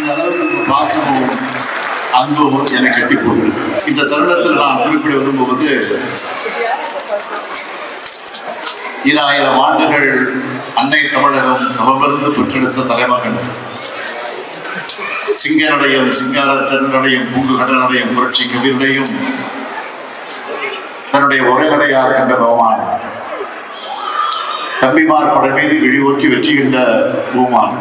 அந்த அளவுக்கு பாசமும் அன்பும் என்னை கட்டி போகுது இந்த தருணத்தில் நான் குறிப்பிட விரும்புவது ஈராயிரம் ஆண்டுகள் அன்னை தமிழகம் தவமிருந்து பெற்றெடுத்த தலைமகன். சிங்கனுடையும் சிங்காரத்தனுடையும் பூங்கு கடனுடையும் புரட்சி கவிதையும் தன்னுடைய உரைகளையாக கண்ட பகவான் தம்பிமார் படை மீது விழிவோக்கி வெற்றி கண்ட பூமான்.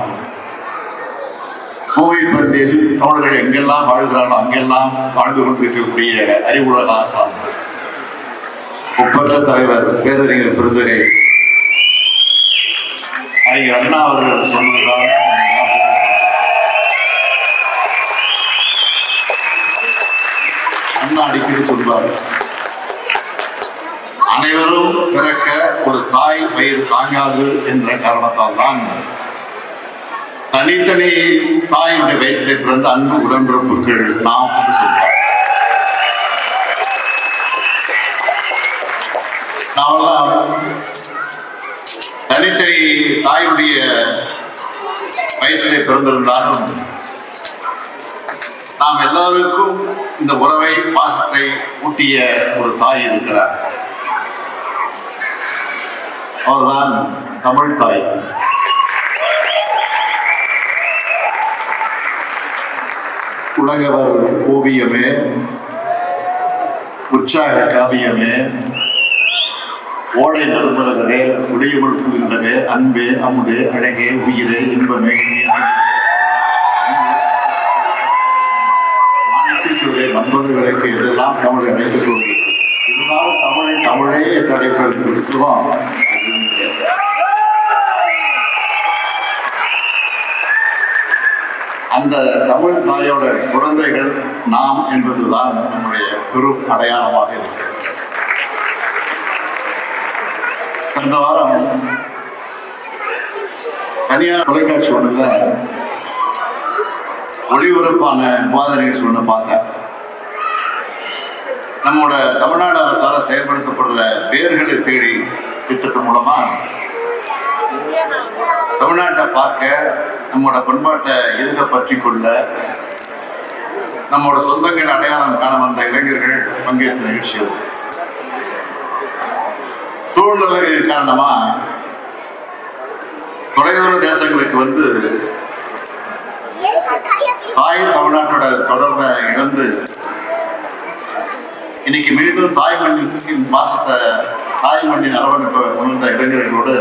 கோவை பந்தில் தமிழர்கள் எங்கெல்லாம் வாழ்கிறார்களோ அங்கெல்லாம் வாழ்ந்து கொண்டிருக்கக்கூடிய அறிவுலக ஆசான். ஒப்பற்ற தலைவர் பேரறிஞர் பெருந்தகை. அறிஞர் அண்ணா அவர்கள் சொன்னதுதான் அண்ணா அடிக்கடி சொல்வார். அனைவரும் பிறக்க ஒரு தாய் பயிர் தாங்காது என்ற காரணத்தால் தான் தனித்தனி தாயுடைய வயிற்றிலே பிறந்த அன்பு உடன்பிறப்புகள் நாம் சொல்றோம். நாமெல்லாம் தனித்தனி தாயுடைய வயிற்றிலே பிறந்திருந்தாலும் நாம் எல்லோருக்கும் இந்த உறவை பாசத்தை ஊட்டிய ஒரு தாய் இருக்கிறார். அவர்தான் தமிழ் தாய். உலகவர் ஓவியமே உற்சாக காவியமே ஓடை நடுமலகரே உடைய புகின்றனே அன்பே அமுதே அழகே உயிரே இன்பமே மாநிலத்திற்குள்ளே மன்பது விளக்கு இதெல்லாம் தமிழை அழைத்துக் கொண்டு இருந்தாலும் தமிழை தமிழே என்று அழைப்பதற்கு இருக்கிறோம் அந்த தமிழ் தாயோட குழந்தைகள் நாம் என்பதுதான் நம்முடைய பெரும் அடையாளமாக இருக்கிறது. கடந்த வாரம் தனியார் தொலைக்காட்சி ஒண்ணுல ஒளிபரப்பான விவாத நிகழ்ச்சி ஒன்று பார்த்தேன் நம்மோட தமிழ்நாடு அரசால் செயல்படுத்தப்படுற பேர்களை தேடி திட்டத்தின் மூலமா தமிழ்நாட்டை பார்க்க நம்மோட பண்பாட்டை எதுக பற்றி கொள்ள நம்மளோட சொந்தங்கள் அடையாளம் காண வந்த இளைஞர்கள் பங்கேற்ற நிகழ்ச்சி அது. சூழ்நிலைகள் காரணமா தொலைதூர தேசங்களுக்கு வந்து தாய் தமிழ்நாட்டோட தொடர்பை இழந்து இன்னைக்கு மீண்டும் தாய் மண்ணின் வாசத்தை தாய் மண்ணின் அரவணைப்பை உணர்ந்த இளைஞர்களோடு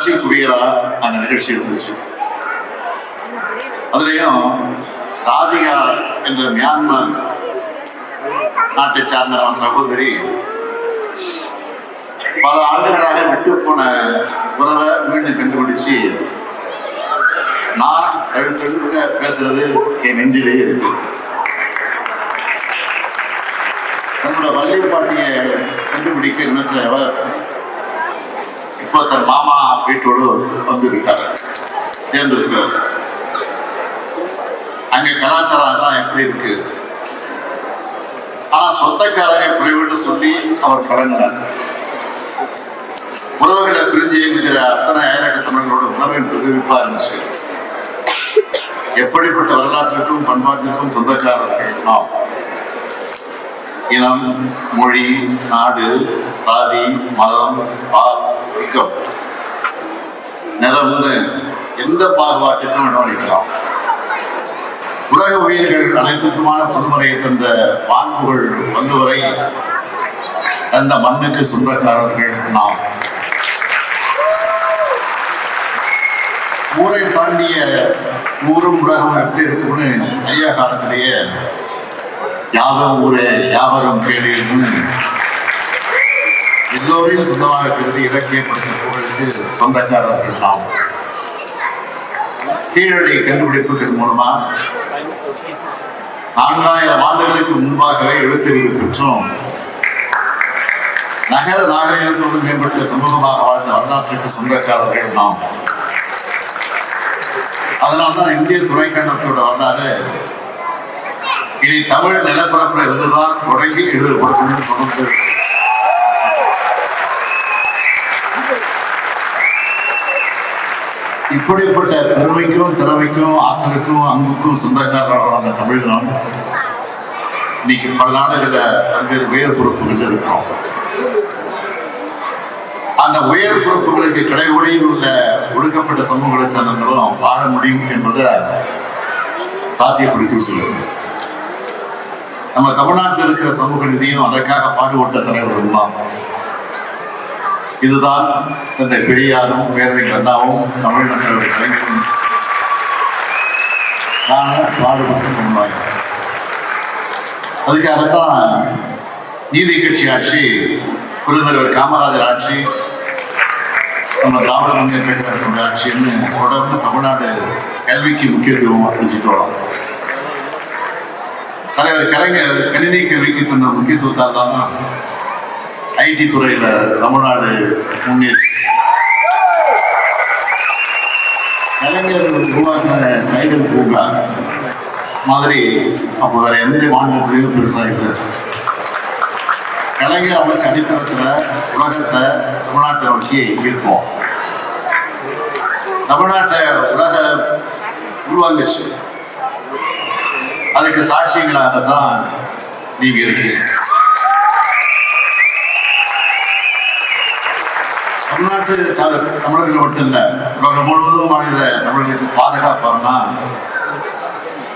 உணர்ச்சி குவியலா அந்த நிகழ்ச்சி இருந்துச்சு. அதுலயும் ராதிகா என்ற மியான்மர் நாட்டை சார்ந்த சகோதரி பல ஆண்டுகளாக விட்டு போன உறவை மீண்டும் கண்டுபிடிச்சு நான் எழுத்தெழுத்த பேசுறது என் நெஞ்சிலேயே இருக்கு. தன்னோட வள்ளிப்பாட்டியை கண்டுபிடிக்க நினைச்சவர் இப்போ தன் மாமா வீட்டோடு வந்திருக்காரு. சேர்ந்திருக்கிறார். அங்க கலாச்சாரம் எல்லாம் எப்படி இருக்கு? ஆனா சொந்தக்காரங்க குறைவுன்னு சொல்லி அவர் கலங்கினார் உறவுகளை பிரிஞ்சு இயங்குகிற அத்தனை ஆயிரக்க தமிழர்களோட உணவின் பிரதிபலிப்பா இருந்துச்சு. எப்படிப்பட்ட வரலாற்றுக்கும் பண்பாட்டிற்கும் சொந்தக்காரர்கள் நாம்? இனம் மொழி நாடு சாதி மதம் பால் ஒழுக்கம் எந்த பாகுபாட்டுக்கும் இடமளிக்கலாம் உலக உயிர்கள் அனைத்துக்குமான பொதுமுறையை தந்த வான்புகள் வந்தவரை அந்த மண்ணுக்கு சொந்தக்காரர்கள் நாம். ஊரை தாண்டிய ஊரும் உலகம் எப்படி இருக்கும்னு ஐயா காலத்திலேயே யாதவ ஊரே யாவரும் கேளீர்னு எல்லோரையும் சொந்தமாக கருதி இலக்கியப்படுத்த புகழுக்கு சொந்தக்காரர்கள் நாம் கீழடி கண்டுபிடிப்புகள் மூலமா நான்காயிரம் ஆண்டுகளுக்கு முன்பாகவே எழுத்தறிவு பெற்றோம். நகர நாகரிகத்தோடு மேம்பட்ட சமூகமாக வாழ்ந்த வரலாற்றுக்கு சொந்தக்காரர்கள் நாம். அதனால்தான் இந்திய துணைக்கண்டத்தோட வரலாறு இனி தமிழ் நிலப்பரப்புல இருந்துதான் தொடங்கி எழுதப்படும் தொடர்ந்து இப்படிப்பட்ட பெருமைக்கும் திறமைக்கும் ஆற்றலுக்கும் அன்புக்கும் சொந்தக்காரர்களான தமிழ்நாடு இன்னைக்கு பல நாடுகளில் பல்வேறு உயர் பொறுப்புகள் இருக்கிறோம் அந்த உயர் பொறுப்புகளுக்கு கடைகோடியில் உள்ள ஒடுக்கப்பட்ட சமூக சேர்ந்தவங்களும் வாழ முடியும் என்பதை சாத்தியப்படுத்தி சொல்லுங்க நம்ம தமிழ்நாட்டில் இருக்கிற சமூக நிதியும் அதற்காக பாடுபட்ட தலைவர்கள் தான். இதுதான் இந்த பெரியாரும் வேதனைகள் அண்ணாவும் தமிழ்நாட்டில் கலைஞரும் நான் பாடுபட்டு சமுதாயம். அதுக்காகத்தான் நீதி கட்சி ஆட்சி பெருந்தலைவர் காமராஜர் ஆட்சி நம்ம திராவிட முன்னேற்ற ஆட்சின்னு தொடர்ந்து தமிழ்நாடு கல்விக்கு முக்கியத்துவம் அளிச்சுட்டு வரோம் தலைவர் கலைஞர் கணினி கல்விக்கு தந்த முக்கியத்துவத்தால் தான் ஐடி துறையில தமிழ்நாடு முன்னேறி கலைஞர் உருவாக்கின டைடல் பூங்கா மாதிரி அப்போ வேற எந்த மாநிலத்திலையும் பெருசா இல்லை. கலைஞர் அமைச்ச அடித்தளத்துல உலகத்தை தமிழ்நாட்டை நோக்கி ஈர்ப்போம். தமிழ்நாட்டை உலக உருவாங்கச்சு அதுக்கு சாட்சியங்களாக தான் நீங்க இருக்கீங்க. தமிழ்நாட்டு தமிழர்கள் மட்டும் இல்ல உலகம் முழுவதும் மாநில தமிழர்களுக்கு பாதுகாப்பாருன்னா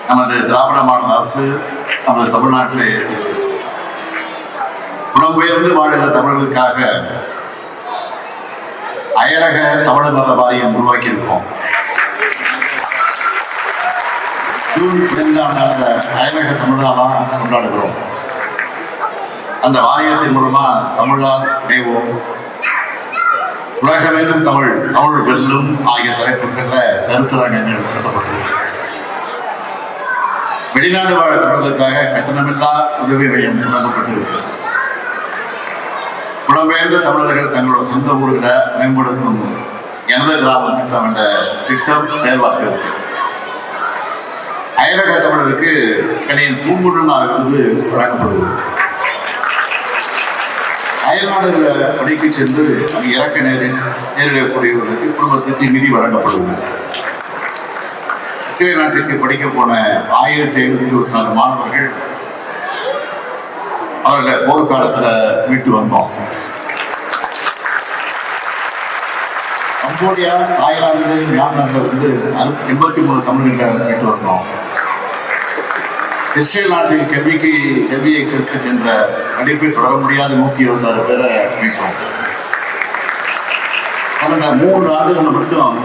நமது திராவிட மாநில அரசு நமது தமிழ்நாட்டிலே புலம்பெயர்ந்து வாழ்கிற தமிழர்களுக்காக அயலக தமிழர் நல வாரியம் உருவாக்கியிருக்கோம். ஜூன் அயலக தமிழ்நாளா கொண்டாடுகிறோம். அந்த வாரியத்தின் மூலமா தமிழால் இணைவோம். உலகமேலும் தமிழ் தமிழ் வெல்லும் ஆகிய தலைப்புகள்ல கருத்தரங்கங்கள் நடத்தப்பட்டது. வெளிநாடு வாழ தமிழர்களுக்காக கட்டணமில்லா உதவி மையம் தொடங்கப்பட்டது புலம்பெயர்ந்த தமிழர்கள் தங்களோட சொந்த ஊர்களை மேம்படுத்தும் எனது கிராம திட்டம் என்ற திட்டம் செயல்பாட்டில் இருக்கு அயலக தமிழருக்கு கணியின் பூங்குடன் விருது வழங்கப்படுகிறது. அயல்நாடுகளை படிக்க சென்று அங்கு இறக்க நேரி நேரிடக்கூடியவர்களுக்கு குடும்பத்திற்கு நிதி வழங்கப்படுகிறது உக்ரைன் நாட்டிற்கு படிக்க போன ஆயிரத்தி ஐநூத்தி இருபத்தி நாலு மாணவர்கள் அவர்களை போர்க்காலத்துல மீட்டு வந்தோம். கம்போடியா தாய்லாந்து மியான்மர்ல இருந்து எண்பத்தி மூணு தமிழர்களை மீட்டு வந்தோம். இஸ்ரேல் நாட்டின் கல்விக்கு கல்வியை கற்க சென்ற நடிப்பை தொடர முடியாத நூத்தி இருபத்தி ஆறு பேரை மீட்டோம் கடந்த மூன்று ஆண்டுகள் மட்டும்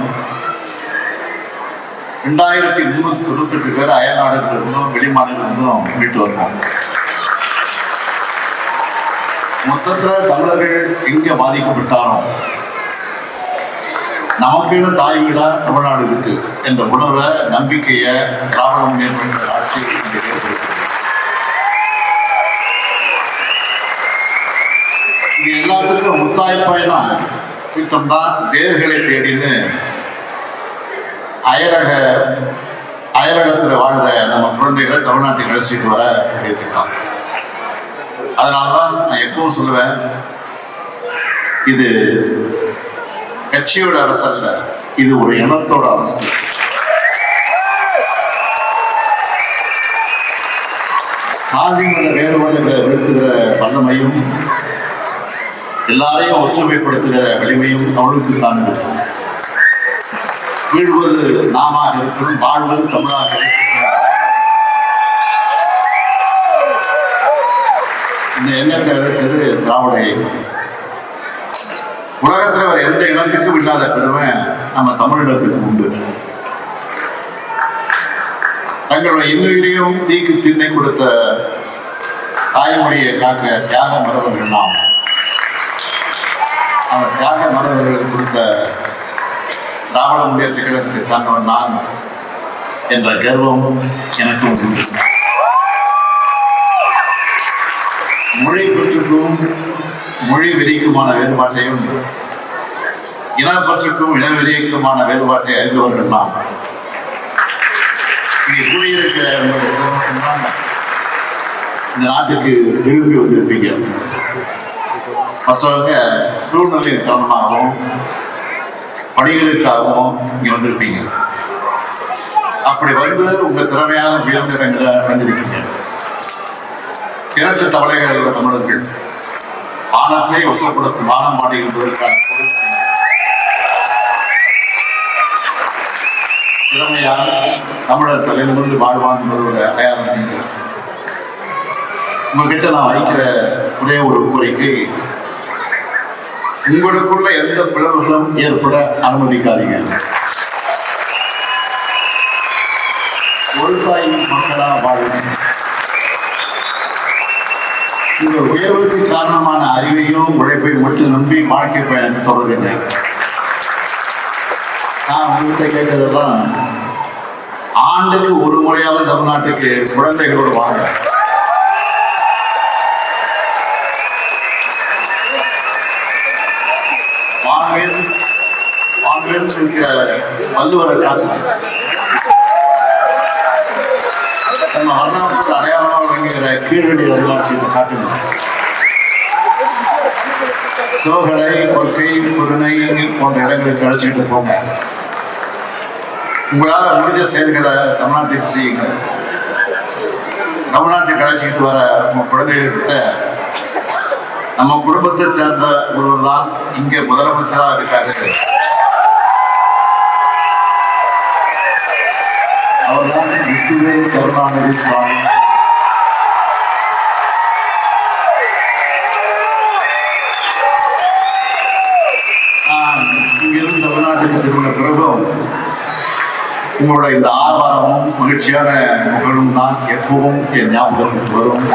ரெண்டாயிரத்தி முன்னூத்தி தொண்ணூத்தி எட்டு பேர் அயல் நாடுகளிலிருந்தும் வெளிமாநிலிருந்தும் மீட்டு வருவோம். மொத்தத்தில் தமிழர்கள் எங்க பாதிக்கப்பட்டாலும் நமக்குன்னு தாய் வீடா தமிழ்நாடு இருக்கு என்ற உணர்வை நம்பிக்கையை திராவிட முன்னேற்ற ஆட்சி இங்கே இது எல்லாத்துக்கும் முத்தாய்ப்பாய்னா தீர்த்தம் தான் தேர்களை தேடின்னு அயலக அயலகத்தில் வாழ்ந்த நம்ம குழந்தைகளை தமிழ்நாட்டுக்கு அழைச்சிட்டு வர வேண்டிய திட்டம். அதனாலதான் நான் எப்பவும் சொல்லுவேன் இது கட்சியோட அரசு அல்ல இது ஒரு இனத்தோட அரசு. சாதி மத வேறுபாடுகளை வெளுத்துகிற வல்லமையும் எல்லாரையும் ஒற்றுமைப்படுத்துகிற வலிமையும் அவளுக்கு தான் இருக்கும் வீழ்வது நாமாக இருக்கும் வாழ்வது தமிழாக இருக்கும். இந்த எண்ணத்தை விதைச்சது திராவிட இயக்கம். உலகத்துல வேற எந்த இனத்துக்கும் இல்லாத பெருமை நம்ம தமிழினத்துக்கு உண்டு. தங்களுடைய இன்னுயிரையும் தீக்கு திண்ணை கொடுத்த தாய்மொழியை காக்க தியாக மரபர்கள் நாம். அந்த தியாக மரபர்கள் கொடுத்த திராவிட முன்னேற்ற கழகத்தை சார்ந்தவன் நான் என்ற கர்வம் எனக்கு உண்டு. மொழி மொழி வெறிக்குமான வேறுபாட்டையும் இனப்பற்றுக்கும் இனவெறிக்குமான வேறுபாட்டை அறிந்தவர்கள் நாம் இங்கே கூடியிருக்கிற இந்த நாட்டுக்கு விரும்பி வந்திருப்பீங்க. மற்றவங்க சூழ்நிலை காரணமாகவும் பணிகளுக்காகவும் இங்க வந்திருப்பீங்க. அப்படி வந்து உங்க திறமையான உயர்ந்த இடங்களை அடைஞ்சிருக்கீங்க கிழக்கு தவளைகள் தமிழர்கள் வானத்தை வசப்படுத்தும் வானம் பாடி என்பதற்கான பொருள் திறமையான தமிழர் தலையிலிருந்து வாழ்வான் என்பதோட அடையாளம் நீங்க உங்ககிட்ட நான் வைக்கிற ஒரே ஒரு கோரிக்கை உங்களுக்குள்ள எந்த பிளவுகளும் ஏற்பட அனுமதிக்காதீங்க ஒரு தாய் மக்களா வாழும் இந்த உயர்வுக்கு காரணமான அறிவையும் உழைப்பை மட்டும் நம்பி வாழ்க்கை பயணத்தை தொடர்கின்றேன். நான் உங்கள்கிட்ட கேட்கறதெல்லாம் ஆண்டுக்கு ஒரு முறையாவது தமிழ்நாட்டுக்கு குழந்தைகளோடு வாங்க வாங்கல் வள்ளுவரை காட்டுங்க நம்ம அருணாச்சல அடையாளமாக விளங்குகிற கீழடி வரலாற்றை காட்டுங்க சோகலை கொள்கை பொருணை போன்ற இடங்களுக்கு அழைச்சிட்டு போங்க. உங்களால் முடிஞ்ச செயல்களை தமிழ்நாட்டுக்கு செய்யுங்க தமிழ்நாட்டுக்கு அழைச்சிட்டு வர உங்க குழந்தைகிட்ட நம்ம குடும்பத்தை சேர்ந்த ஒருவர் தான் இங்க முதலமைச்சரா இருக்காரு. அவர்தான் முத்துவேல் கருணாநிதி சுவாமி. உங்களோட இந்த ஆரவாரமும் மகிழ்ச்சியான புகழும் தான் எப்பவும் என் ஞாபகத்துக்கு வரும்.